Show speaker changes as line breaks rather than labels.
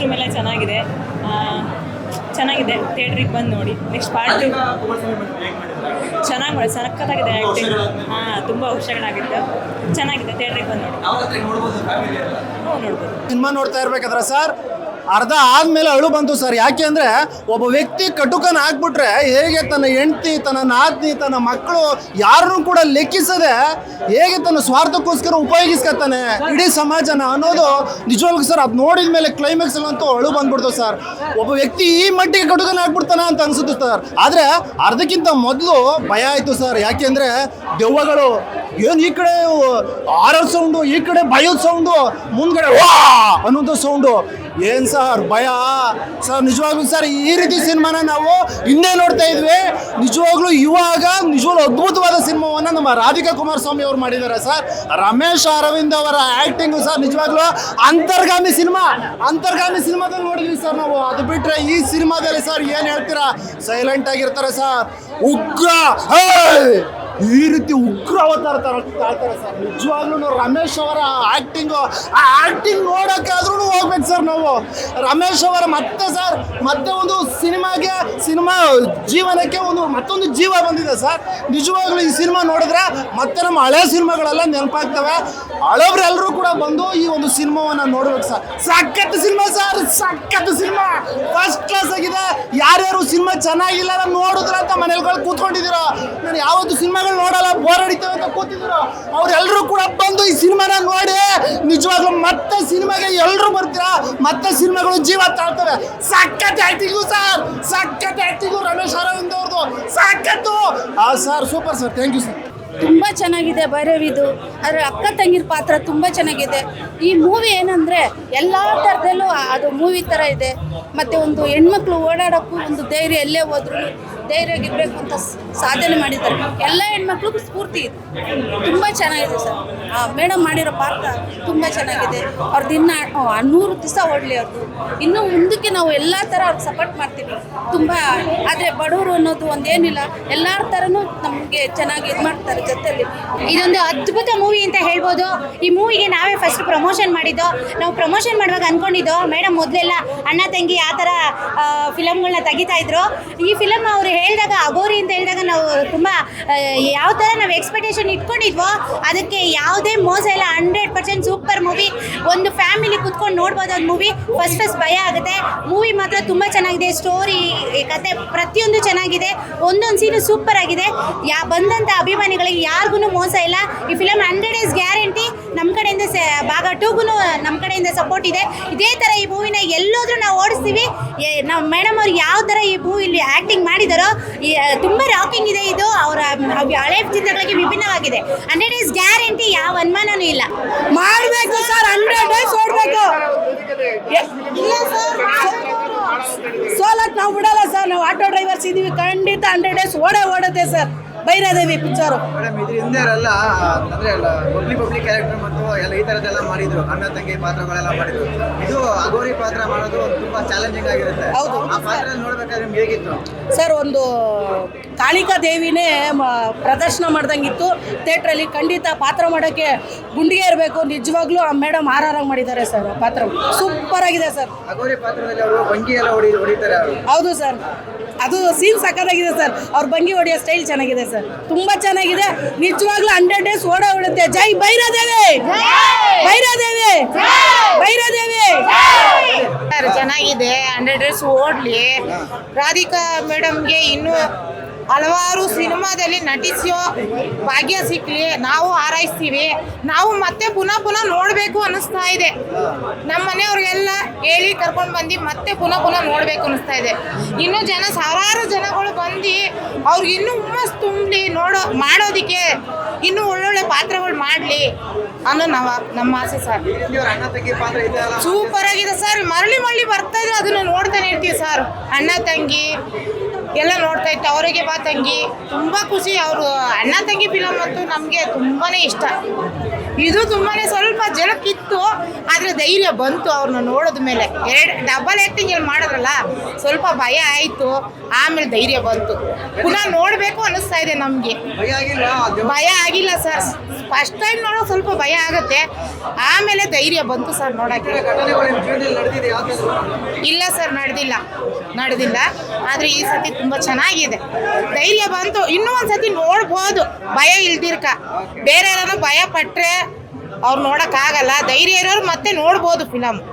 Costume ಎಲ್ಲ ಚೆನ್ನಾಗಿದೆ. ಚೆನ್ನಾಗಿದೆ. ಥಿಯೇಟ್ರಿಗೆ ಬಂದು ನೋಡಿ. ನೆಕ್ಸ್ಟ್ ಪಾರ್ಟ್ ಚೆನ್ನಾಗಿ ಮಾಡಿ ಸಖತ್ತಾಗಿದೆ ಆ್ಯಕ್ಟಿಂಗ್ ಹಾಂ ತುಂಬ ಹುಷಾರಾಗಿತ್ತು. ಚೆನ್ನಾಗಿದೆ. ಥಿಯೇಟ್ರಿಗೆ ಬಂದು ನೋಡಿ. ಹ್ಞೂ ನೋಡ್ಬೋದು?
ಸಿನಿಮಾ ನೋಡ್ತಾ ಇರ್ಬೇಕಾದ್ರೆ ಸರ್ ಅರ್ಧ ಆದ್ಮೇಲೆ ಅಳು ಬಂತು ಸರ್. ಯಾಕೆ ಅಂದ್ರೆ ಒಬ್ಬ ವ್ಯಕ್ತಿ ಕಟುಕನ ಹಾಕ್ಬಿಟ್ರೆ ಹೇಗೆ ತನ್ನ ಹೆಂಡತಿ, ತನ್ನ ನಾದ್ನಿ, ತನ್ನ ಮಕ್ಕಳು ಯಾರನ್ನು ಕೂಡ ಲೆಕ್ಕಿಸದೆ ಹೇಗೆ ತನ್ನ ಸ್ವಾರ್ಥಕ್ಕೋಸ್ಕರ ಉಪಯೋಗಿಸ್ಕೊತಾನೆ? ಇಡೀ ಸಮಾಜನ ಅನ್ನೋದು ನಿಜವಾಗ್ಲೂ ಸರ್, ಅದು ನೋಡಿದ ಮೇಲೆ ಕ್ಲೈಮ್ಯಾಕ್ಸ್ ಅಂತೂ ಅಳು ಬಂದ್ಬಿಡ್ತು ಸರ್. ಒಬ್ಬ ವ್ಯಕ್ತಿ ಈ ಮಟ್ಟಿಗೆ ಕಟುಕನ ಹಾಕ್ಬಿಡ್ತಾನ ಅಂತ ಅನ್ಸುತ್ತೆ ಸರ್. ಆದ್ರೆ ಅರ್ಧಕ್ಕಿಂತ ಮೊದಲು ಭಯ ಆಯ್ತು ಸರ್. ಯಾಕೆಂದ್ರೆ ದೆವ್ವಗಳು ಏನು ಈ ಕಡೆ ಆರಲ್ ಸೌಂಡು ಈ ಕಡೆ ಭಯದ ಸೌಂಡು ಮುಂದ್ಗಡೆ ವಾ ಅನ್ನೋದು ಸೌಂಡು ಏನ್ ಸರ್, ಭಯ? ಸರ್, ನಿಜವಾಗ್ಲೂ ಸರ್, ಈ ರೀತಿ ಸಿನಿಮಾನ ನಾವು ಹಿಂದೆ ನೋಡ್ತಾ ಇದ್ವಿ. ನಿಜವಾಗ್ಲೂ ಇವಾಗ ನಿಜವಾಗ್ಲೂ ಅದ್ಭುತವಾದ ಸಿನಿಮಾವನ್ನ ನಮ್ಮ ರಾಧಿಕಾ ಕುಮಾರಸ್ವಾಮಿ ಅವರು ಮಾಡಿದ್ದಾರೆ ಸರ್. ರಮೇಶ್ ಅರವಿಂದ್ ಅವರ ಆ್ಯಕ್ಟಿಂಗು ಸರ್, ನಿಜವಾಗ್ಲೂ ಅಂತರ್ಗಾಮಿ ಸಿನಿಮಾ. ಅಂತರ್ಗಾಮಿ ಸಿನಿಮಾದಲ್ಲಿ ನೋಡಿದ್ವಿ ಸರ್ ನಾವು. ಅದು ಬಿಟ್ಟರೆ ಈ ಸಿನಿಮಾದಲ್ಲಿ ಸರ್ ಏನು ಹೇಳ್ತೀರಾ? ಸೈಲೆಂಟ್ ಆಗಿರ್ತಾರೆ ಸರ್. ಉಗ್ರ! ಈ ರೀತಿ ಉಗ್ರ ಅವತಾರ ತರ- ತಾಳ್ತಾರೆ ಸರ್. ನಿಜವಾಗ್ಲೂ ರಮೇಶ್ ಅವರ ಆ್ಯಕ್ಟಿಂಗು ಆ ಆಕ್ಟಿಂಗ್ ನೋಡೋಕ್ಕಾದ್ರೂ ಹೋಗ್ಬೇಕು ಸರ್ ನಾವು. ರಮೇಶ್ ಅವರ ಮತ್ತೆ ಸರ್, ಮತ್ತೆ ಒಂದು ಸಿನಿಮಾಗೆ, ಸಿನಿಮಾ ಜೀವನಕ್ಕೆ ಒಂದು ಮತ್ತೊಂದು ಜೀವ ಬಂದಿದೆ ಸರ್. ನಿಜವಾಗ್ಲೂ ಈ ಸಿನಿಮಾ ನೋಡಿದ್ರೆ ಮತ್ತೆ ನಮ್ಮ ಹಳೆ ಸಿನಿಮಾಗಳೆಲ್ಲ ನೆನಪಾಗ್ತವೆ. ಹಳಬ್ರೆಲ್ಲರೂ ಕೂಡ ಬಂದು ಈ ಒಂದು ಸಿನಿಮಾವನ್ನ ನೋಡ್ಬೇಕು ಸರ್. ಸಖತ್ ಸಿನಿಮಾ ಸರ್, ಸಖತ್ ಸಿನಿಮಾ. ಫಸ್ಟ್ ಕ್ಲಾಸ್ ಆಗಿದೆ. ಯಾರ್ಯಾರು ಸಿನಿಮಾ ಚೆನ್ನಾಗಿಲ್ಲ ನೋಡಿದ್ರ ಅಂತ ಮನೇಲಿ ಕೂತ್ಕೊಂಡಿದ್ದೀರೋ? ನಾನು ಯಾವತ್ತು ಸಿನಿಮಾಗಳು ನೋಡಲ್ಲ ಬೋರ್ ಹೊಡಿತೇವೆ ಅಂತ ಕೂತಿದ್ರು ಅವ್ರೆಲ್ಲರೂ ಕೂಡ ಬಂದು ಈ ಸಿನಿಮಾನ ನೋಡಿ, ನಿಜವಾಗ್ಲೂ ಮತ್ತೆ ಸಿನಿಮಾಗೆ ಎಲ್ಲರೂ ಬರ್ತೀರಾ? ಮತ್ತೆ ಸಿನಿಮಾಗಳು ಜೀವ ತಾಳ್ತವೆ ಸಖತ್ ಆಕ್ಟಿಂಗು ಸರ್, ಸಖತ್ ಆಕ್ಟಿಂಗು ರಮೇಶ್ ಅರವಿಂದ್ ಅವ್ರದ್ದು. ಸಖತ್ತು. Sir super sir. Thank you sir
ತುಂಬ ಚೆನ್ನಾಗಿದೆ ಭೈರವಿದು. ಅದರ ಅಕ್ಕ ತಂಗಿರ ಪಾತ್ರ ತುಂಬ ಚೆನ್ನಾಗಿದೆ. ಈ ಮೂವಿ ಏನಂದರೆ ಎಲ್ಲ ಥರದಲ್ಲೂ ಅದು ಮೂವಿ ಥರ ಇದೆ. ಮತ್ತು ಒಂದು ಹೆಣ್ಮಕ್ಳು ಓಡಾಡೋಕ್ಕೂ ಒಂದು ಧೈರ್ಯ ಎಲ್ಲೇ ಹೋದ್ರು ಧೈರ್ಯವಾಗಿರ್ಬೇಕು ಅಂತ ಸಾಧನೆ ಮಾಡಿದ್ದಾರೆ. ಎಲ್ಲ ಹೆಣ್ಮಕ್ಳಿಗೂ ಸ್ಫೂರ್ತಿ ಇದೆ. ತುಂಬ ಚೆನ್ನಾಗಿದೆ ಸರ್. ಆ, ಮೇಡಮ್ ಮಾಡಿರೋ ಪಾತ್ರ ತುಂಬ ಚೆನ್ನಾಗಿದೆ. ಅವ್ರದ್ದು ದಿನ ನೂರು ದಿವಸ ಓಡಲಿ ಅವ್ರದ್ದು ಇನ್ನೂ ಮುಂದಕ್ಕೆ ನಾವು ಎಲ್ಲ ಥರ ಅವ್ರಿಗೆ ಸಪೋರ್ಟ್ ಮಾಡ್ತೀವಿ. ತುಂಬ, ಆದರೆ ಬಡವರು ಅನ್ನೋದು ಒಂದೇನಿಲ್ಲ. ಎಲ್ಲರ ಥರನೂ ನಮಗೆ ಚೆನ್ನಾಗಿ ಇದು ಮಾಡ್ತಾರೆ ಜೊತೆಯಲ್ಲಿ
ಇದೊಂದು ಅದ್ಭುತ ಮೂವಿ ಅಂತ ಹೇಳ್ಬೋದು. ಈ ಮೂವಿಗೆ ನಾವೇ ಫಸ್ಟ್ ಪ್ರಮೋಷನ್ ಮಾಡಿದ್ದು. ನಾವು ಪ್ರಮೋಷನ್ ಮಾಡುವಾಗ ಅಂದ್ಕೊಂಡಿದ್ದೋ ಮೇಡಮ್, ಮೊದಲೆಲ್ಲ ಅಣ್ಣ, ತಂಗಿ ಆ ಥರ ಫಿಲಮ್ಗಳನ್ನ ತೆಗಿತಾ ಇದ್ರು. ಈ ಫಿಲಮ್ ಅವರು ಹೇಳಿದಾಗ, ಅಗೋರಿ ಅಂತ ಹೇಳಿದಾಗ ನಾವು ತುಂಬ ಯಾವ ಥರ ನಾವು ಎಕ್ಸ್ಪೆಕ್ಟೇಷನ್ ಇಟ್ಕೊಂಡಿದ್ವೋ, ಅದಕ್ಕೆ ಯಾವುದೇ ಮೋಸ ಇಲ್ಲ. ಹಂಡ್ರೆಡ್ ಪರ್ಸೆಂಟ್ ಸೂಪರ್ ಮೂವಿ ಒಂದು ಫ್ಯಾಮಿಲಿ ಕುತ್ಕೊಂಡು ನೋಡ್ಬೋದು ಅದು ಮೂವಿ ಫಸ್ಟ್ ಫಸ್ಟ್ ಭಯ ಆಗುತ್ತೆ. ಮೂವಿ ಮಾತ್ರ ತುಂಬ ಚೆನ್ನಾಗಿದೆ. ಸ್ಟೋರಿ ಕತೆ ಪ್ರತಿಯೊಂದು ಚೆನ್ನಾಗಿದೆ. ಒಂದೊಂದು ಸೀನು ಸೂಪರ್ ಆಗಿದೆ. ಯಾ ಬಂದಂಥ ಅಭಿಮಾನಿಗಳಿಗೆ ಯಾರಿಗೂ ಮೋಸ ಇಲ್ಲ. ಈ ಫಿಲಮ್ ಹಂಡ್ರೆಡ್ ಡೇಸ್ ಗ್ಯಾರಂಟಿ ನಮ್ಮ ಕಡೆಯಿಂದ ಸ ಭಾಗ ಟೂಗೂ ನಮ್ಮ ಕಡೆಯಿಂದ ಸಪೋರ್ಟ್ ಇದೆ. ಇದೇ ಥರ ಈ ಮೂವಿನ ಎಲ್ಲೋದ್ರೂ ನಾವು ಓಡಿಸ್ತೀವಿ. ಏ- ನಾವು ಮೇಡಮ್ ಅವ್ರು ಯಾವ ಥರ ಈ ಮೂವಿಲಿ ಆ್ಯಕ್ಟಿಂಗ್ ಮಾಡಿದಾರೋ ತುಂಬ ರಾಕಿಂಗ್ ಇದೆ ಇದು. ಅವರ ಹಳೆ ಚಿತ್ರಗಳಿಗೆ ವಿಭಿನ್ನವಾಗಿದೆ. ಹಂಡ್ರೆಡ್ ಡೇಸ್ ಗ್ಯಾರಂಟಿ ಯಾವ ಅನುಮಾನನೂ ಇಲ್ಲ.
ಮಾಡಬೇಕು ಸರ್ ಹಂಡ್ರೆಡ್ ಡೇಸ್ ಓಡಬೇಕು. ಸೋಲಕ್ ನಾವು ಬಿಡಲ್ಲ ಸರ್ ನಾವು ಆಟೋ ಡ್ರೈವರ್ಸ್ ಇದೀವಿ. ಖಂಡಿತ ಹಂಡ್ರೆಡ್ ಡೇಸ್ ಓಡೇ ಓಡುತ್ತೆ ಸರ್. ಬೈರಾದೇವಿ ಪಿಕ್ಚರು.
ಮೇಡಮ್ ಇದ್ರ ಹಿಂದೆ ಎಲ್ಲ ಅಂದ್ರೆ ಪಬ್ಲಿಕ್ ಪಬ್ಲಿಕ್ ಕ್ಯಾರೆಕ್ಟರ್ ಮತ್ತು ಎಲ್ಲ ಈ ತರದೆಲ್ಲ ಮಾಡಿದ್ರು. ಅಣ್ಣ ತಂಗಿ ಪಾತ್ರಗಳೆಲ್ಲ ಮಾಡಿದ್ರು. ಇದು ಅಗೋರಿ ಪಾತ್ರ ಮಾಡೋದು ತುಂಬಾ ಚಾಲೆಂಜಿಂಗ್ ಆಗಿರುತ್ತೆ.
ಹೌದು.
ಆ ಪಾತ್ರ ನೋಡ್ಬೇಕಾದ್ರೆ ನಿಮ್ಗೆ ಹೇಗಿತ್ತು?
ಸರ್ ಒಂದು ಕಾಳಿಕಾ ದೇವಿನೇ ಮ- ಪ್ರದರ್ಶನ ಮಾಡ್ದಂಗಿತ್ತು. ಥಿಯೇಟ್ರಲ್ಲಿ ಖಂಡಿತ ಪಾತ್ರ ಮಾಡೋಕ್ಕೆ ಗುಂಡಿಗೆ ಇರಬೇಕು. ನಿಜವಾಗ್ಲೂ ಆ ಮೇಡಮ್ ಆರಾರಾಗಿ ಮಾಡಿದ್ದಾರೆ ಸರ್ ಆ ಪಾತ್ರ. ಸೂಪರ್ ಆಗಿದೆ ಸರ್.
ಅಗೋರಿ ಪಾತ್ರದಲ್ಲಿ ಅವರು ಬಂಗಿ ಎಲ್ಲ ಹೊಡಿ ಹೊಡಿತಾರೆ ಅವರು.
ಹೌದು ಸರ್. ಅದು ಸೀನ್ ಸಕ್ಕತ್ತಾಗಿದೆ ಸರ್. ಅವ್ರ ಭಂಗಿ ಹೊಡೆಯೋ ಸ್ಟೈಲ್ ಚೆನ್ನಾಗಿದೆ ಸರ್. ತುಂಬಾ ಚೆನ್ನಾಗಿದೆ. ನಿಜವಾಗ್ಲೂ ಹಂಡ್ರೆಡ್ ಡೇಸ್ ಓಡ ಉಳುತ್ತೆ. ಜೈ ಭೈರಾದೇವಿ! ಭೈರಾದೇವಿ! ಭೈರಾದೇವಿ!
ಸರ್ ಚೆನ್ನಾಗಿದೆ. ಹಂಡ್ರೆಡ್ ಡೇಸ್ ಓಡ್ಲಿ. ರಾಧಿಕಾ ಮೇಡಮ್ಗೆ ಇನ್ನೂ ಹಲವಾರು ಸಿನಿಮಾದಲ್ಲಿ ನಟಿಸೋ ಭಾಗ್ಯ ಸಿಕ್ಲಿ. ನಾವು ಹಾರೈಸ್ತೀವಿ. ನಾವು ಮತ್ತೆ ಪುನಃ ಪುನಃ ನೋಡಬೇಕು ಅನ್ನಿಸ್ತಾ ಇದೆ. ನಮ್ಮ ಮನೆಯವ್ರಿಗೆಲ್ಲ ಹೇಳಿ ಕರ್ಕೊಂಡು ಬಂದು ಮತ್ತೆ ಪುನಃ ಪುನಃ ನೋಡಬೇಕು ಅನ್ನಿಸ್ತಾ ಇದೆ. ಇನ್ನೂ ಜನ, ಸಾವಿರಾರು ಜನಗಳು ಬಂದು ಅವ್ರಿಗೆ ಇನ್ನೂ ಹುಮ್ಮಸ್ ತುಂಬಲಿ ನೋಡೋ, ಮಾಡೋದಕ್ಕೆ ಇನ್ನೂ ಒಳ್ಳೊಳ್ಳೆ ಪಾತ್ರಗಳು ಮಾಡಲಿ ಅನ್ನೋ ನಾವು, ನಮ್ಮ ಆಸೆ ಸರ್. ಸೂಪರ್ ಆಗಿದೆ ಸರ್. ಮರಳಿ ಮರಳಿ ಬರ್ತಾ ಇದ್ರೆ ಅದನ್ನ ನೋಡ್ತಾನೆ ಇರ್ತೀವಿ ಸರ್. ಅಣ್ಣ, ತಂಗಿ ಎಲ್ಲ ನೋಡ್ತಾ ಇತ್ತು. ಅವರಿಗೆ ಬಾ ತಂಗಿ. ತುಂಬ ಖುಷಿ. ಅವರು ಅಣ್ಣ ತಂಗಿ ಫಿಲಮ್ ಅಂತೂ ನಮಗೆ ತುಂಬಾ ಇಷ್ಟ. ಇದು ತುಂಬಾ ಸ್ವಲ್ಪ ಜಲಕ್ಕಿತ್ತು ಆದ್ರೆ ಧೈರ್ಯ ಬಂತು ಅವ್ರನ್ನ ನೋಡಿದ ಮೇಲೆ. ಎರಡು ಡಬಲ್ ಆ್ಯಕ್ಟಿಂಗ್ ಏನು ಮಾಡಿದ್ರಲ್ಲ ಸ್ವಲ್ಪ ಭಯ ಆಯಿತು ಆಮೇಲೆ ಧೈರ್ಯ ಬಂತು. ಪುನಃ ನೋಡಬೇಕು ಅನಿಸ್ತಾ ಇದೆ ನಮಗೆ.
ಭಯ ಆಗಿಲ್ಲ
ಸರ್. ಫಸ್ಟ್ ಟೈಮ್ ನೋಡೋ ಸ್ವಲ್ಪ ಭಯ ಆಗುತ್ತೆ. ಆಮೇಲೆ ಧೈರ್ಯ ಬಂತು ಸರ್ ನೋಡಕ್ಕೆ. ಇಲ್ಲ ಸರ್ ನಡೆದಿಲ್ಲ. ನಡೆದಿಲ್ಲ. ಆದರೆ ಈ ಸತಿ ತುಂಬ ಚೆನ್ನಾಗಿದೆ. ಧೈರ್ಯ ಬಂತು. ಇನ್ನೂ ಒಂದು ಸತಿ ನೋಡ್ಬೋದು. ಭಯ ಇಲ್ದಿರ್ಕ. ಬೇರೆ ಯಾರು ಭಯ ಪಟ್ಟರೆ ಅವ್ರು ನೋಡೋಕ್ಕಾಗಲ್ಲ ಧೈರ್ಯ ಇರೋರು ಮತ್ತೆ ನೋಡ್ಬೋದು ಫಿಲಮ್